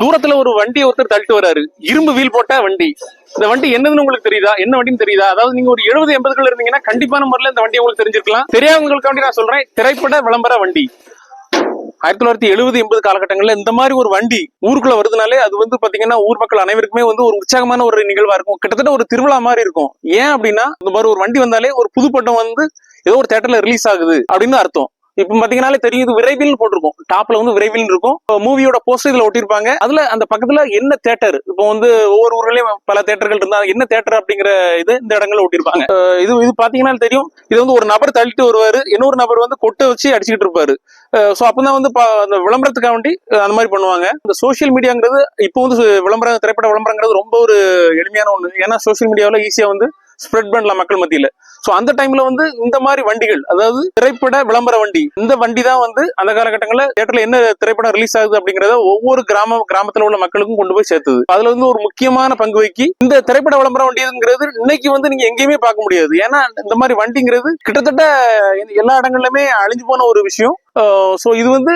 தூரத்துல ஒரு வண்டி ஒருத்தர் தள்ளிட்டு வராரு. இரும்பு வீல் போட்ட வண்டி. இந்த வண்டி என்னதுன்னு உங்களுக்கு தெரியுதா? என்ன வண்டின்னு தெரியுதா? அதாவது நீங்க ஒரு எழுபது எண்பதுகள் இருந்தீங்கன்னா கண்டிப்பான முறையில் இந்த வண்டி உங்களுக்கு தெரிஞ்சிருக்கலாம். தெரியாதவங்களுக்காண்டி நான் சொல்றேன் திரைப்பட விளம்பர வண்டி. ஆயிரத்தி தொள்ளாயிரத்தி எழுபது எண்பது காலகட்டங்கள்ல இந்த மாதிரி ஒரு வண்டி ஊருக்குள்ள வருதுனாலே அது வந்து பாத்தீங்கன்னா ஊர் மக்கள் அனைவருக்குமே வந்து ஒரு உற்சாகமான ஒரு நிகழ்வா இருக்கும். கிட்டத்தட்ட ஒரு திருவிழா மாதிரி இருக்கும். ஏன் அப்படின்னா இந்த மாதிரி ஒரு வண்டி வந்தாலே ஒரு புது வந்து ஏதோ ஒரு தேட்டர்ல ரிலீஸ் ஆகுது அப்படின்னு அர்த்தம். இப்ப பாத்தீங்கன்னாலே தெரியும் இது விரைவில் போட்டிருக்கும். டாப்ல வந்து விரைவில் இருக்கும். மூவியோட போஸ்டர் இதுல ஒட்டியிருப்பாங்க. அதுல அந்த பக்கத்துல என்ன தேட்டர் இப்போ வந்து ஒவ்வொரு ஊர்லயும் பல தேட்டர்கள் இருந்தா என்ன தேட்டர் அப்படிங்கிற இது இந்த இடங்கள்ல ஒட்டியிருப்பாங்க. இது இது பாத்தீங்கன்னா தெரியும். இது வந்து ஒரு நபர் தள்ளிட்டு வருவாரு. இன்னொரு நபர் வந்து கொட்டை வச்சு அடிச்சுக்கிட்டு இருப்பாரு. ஸோ அப்பதான் வந்து பா- அந்த விளம்பரத்துக்காக வேண்டி அந்த மாதிரி பண்ணுவாங்க. இந்த சோசியல் மீடியாங்கிறது இப்போ வந்து விளம்பரம் திரைப்பட விளம்பரங்கிறது ரொம்ப ஒரு எளிமையான ஒண்ணு. ஏன்னா சோசியல் மீடியாவில் ஈஸியா வந்து ஸ்ப்ரெட் பண்ணலாம் மக்கள் மத்தியில. ஸோ அந்த டைம்ல வந்து இந்த மாதிரி வண்டிகள் அதாவது திரைப்பட விளம்பர வண்டி இந்த வண்டி தான் வந்து அந்த காலகட்டங்களில் தேட்டர்ல என்ன திரைப்படம் ரிலீஸ் ஆகுது அப்படிங்கறத ஒவ்வொரு கிராம கிராமத்துல உள்ள மக்களுக்கும் கொண்டு போய் சேர்த்தது. அதுல வந்து ஒரு முக்கியமான பங்கு வகி இந்த திரைப்பட விளம்பர வண்டிங்கிறது இன்னைக்கு வந்து நீங்க எங்கேயுமே பார்க்க முடியாது. ஏன்னா இந்த மாதிரி வண்டிங்கிறது கிட்டத்தட்ட எல்லா இடங்கள்லயுமே அழிஞ்சு போன ஒரு விஷயம். ஸோ இது வந்து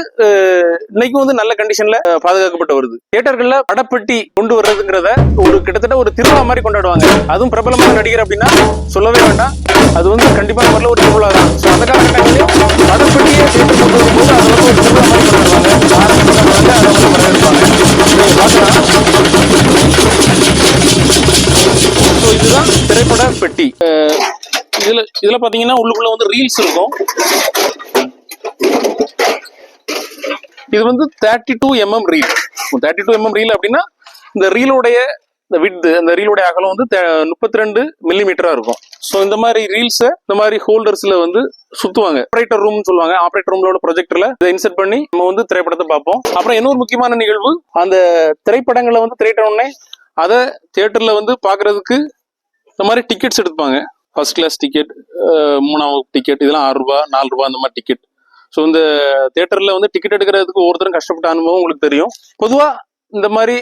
இன்னைக்கு வந்து நல்ல கண்டிஷன்ல பாதுகாக்கப்பட்டு வருது. தியேட்டர்கள்ல படப்பெட்டி கொண்டு வர்றதுங்கிறத ஒரு கிட்டத்தட்ட ஒரு திருவிழா மாதிரி கொண்டாடுவாங்க. அதுவும் பிரபலமான நடிகர் அப்படின்னா சொல்லவே வேண்டாம். அது வந்து கண்டிப்பா நம்மள ஒரு திருவிழா தான். ஸோ அந்த காலகட்டங்களிலும் படப்பெட்டியை தியேட்டர் கொண்டு வரும்போது அது வந்து ஒரு திருவிழா மாதிரி கொண்டாடுவாங்க. அதை வந்து வரவேற்பாங்க. ஸோ இதுதான் திரைப்பட பெட்டி. இதுல இதுல பாத்தீங்கன்னா உள்ளுக்குள்ள வந்து ரீல்ஸ் இருக்கும். இது வந்து thirty two MM reel thirty two MM reel அப்படின்னா இந்த ரீலோடைய இந்த வித் அந்த ரீலோடைய அகலம் வந்து முப்பத்தி ரெண்டு மில்லிமீட்டரா இருக்கும். ஸோ இந்த மாதிரி ரீல்ஸை இந்த மாதிரி ஹோல்டர்ஸ்ல வந்து சுத்துவாங்க. ஆப்ரேட்டர் ரூம்னு சொல்லுவாங்க. ஆப்ரேட்டர் ரூம்லோட ப்ரொஜெக்டர்ல இதை இன்செர்ட் பண்ணி நம்ம வந்து திரைப்படத்தை பார்ப்போம். அப்புறம் இன்னொரு முக்கியமான நிகழ்வு அந்த திரைப்படங்களை வந்து திரையிட்ட உடனே அதை தியேட்டர்ல வந்து பார்க்கிறதுக்கு இந்த மாதிரி டிக்கெட்ஸ் எடுப்பாங்க ஃபர்ஸ்ட் கிளாஸ் டிக்கெட் மூணாவது டிக்கெட் இதெல்லாம் ஆறு ரூபா நாலு ரூபா அந்த மாதிரி டிக்கெட் ஸோ இந்த தேட்டரில் வந்து டிக்கெட் எடுக்கிறதுக்கு ஒவ்வொருத்தரும் கஷ்டப்பட்ட அனுபவம் உங்களுக்கு தெரியும். பொதுவாக இந்த மாதிரி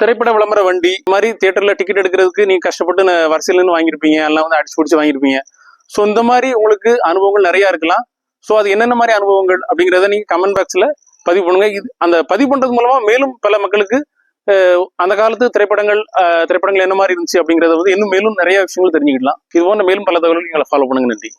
திரைப்பட விளம்பர வண்டி இந்த மாதிரி தேட்டரில் டிக்கெட் எடுக்கிறதுக்கு நீங்கள் கஷ்டப்பட்டு வரிசையிலேருந்து வாங்கியிருப்பீங்க. எல்லாம் வந்து அடிச்சு பிடிச்சி வாங்கியிருப்பீங்க. ஸோ இந்த மாதிரி உங்களுக்கு அனுபவங்கள் நிறைய இருக்கலாம். ஸோ அது என்னென்ன மாதிரி அனுபவங்கள் அப்படிங்கிறத நீங்க கமெண்ட் பாக்ஸ்ல பதிவு பண்ணுங்க. இது அந்த பதிவு பண்ணுறது மூலமாக மேலும் பல மக்களுக்கு அந்த காலத்து திரைப்படங்கள் திரைப்படங்கள் என்ன மாதிரி இருந்துச்சு அப்படிங்கிறத வந்து இன்னும் மேலும் நிறைய விஷயங்கள் தெரிஞ்சுக்கலாம் இது போன்ற மேலும் பல தகவல்கள் எங்களை ஃபாலோ பண்ணுங்க. நன்றி.